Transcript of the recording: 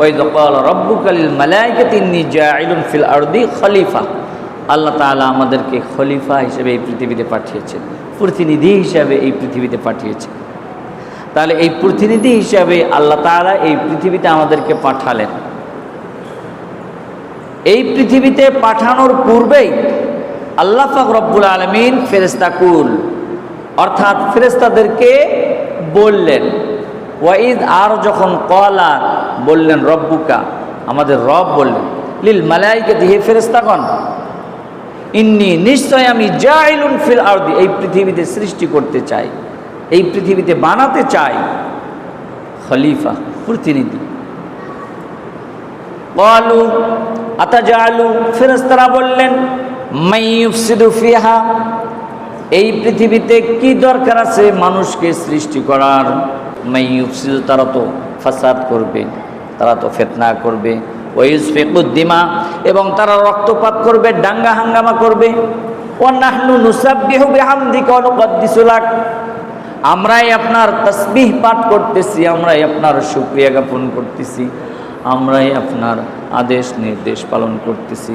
ওই দকাল রব্বুকালিল মালাইকাতিন্নি জাইলুন ফিল আরদি খলিফা। আল্লাহ তাআলা আমাদেরকে খলিফা হিসেবে এই পৃথিবীতে পাঠিয়েছেন, প্রতিনিধি হিসাবে এই পৃথিবীতে পাঠিয়েছেন। তাহলে এই প্রতিনিধি হিসাবে আল্লাহ তাআলা এই পৃথিবীতে আমাদেরকে পাঠালেন। এই পৃথিবীতে পাঠানোর পূর্বেই আল্লাহ পাক রব্বুল আলমিন ফেরেস্তাকুল অর্থাৎ ফেরেস্তাদেরকে বললেন, ওয়াইদ আর যখন কলা বললেন, রব্বুকা। আমাদের রব বললেন, লিল মালাইকে দিয়ে ফেরেস্তাগণ ইন্নি নিশ্চয় আমি জাইলুন ফিল আরদি, এই পৃথিবীতে সৃষ্টি করতে চাই, এই পৃথিবীতে বানাতে চাই খলিফা, প্রতিনিধি। বলু আতাজালু ফেরেস্তারা বললেন মাইয়ুফসিদু ফিহা, এই পৃথিবীতে কি দরকার আছে মানুষকে সৃষ্টি করার? মাইয়ুফসিদু তারা তো ফাসাদ করবে। তারা তো ফেতনা করবে। ওয়ুসফিকুদ্দিমা এবং তারা রক্তপাত করবে ডাঙ্গা হাঙ্গামা করবে। আমরাই আপনার তসবিহ পাঠ করতেছি, আমরাই আপনার সুক্রিয়া জ্ঞাপন করতেছি, আমরাই আপনার আদেশ নির্দেশ পালন করতেছি।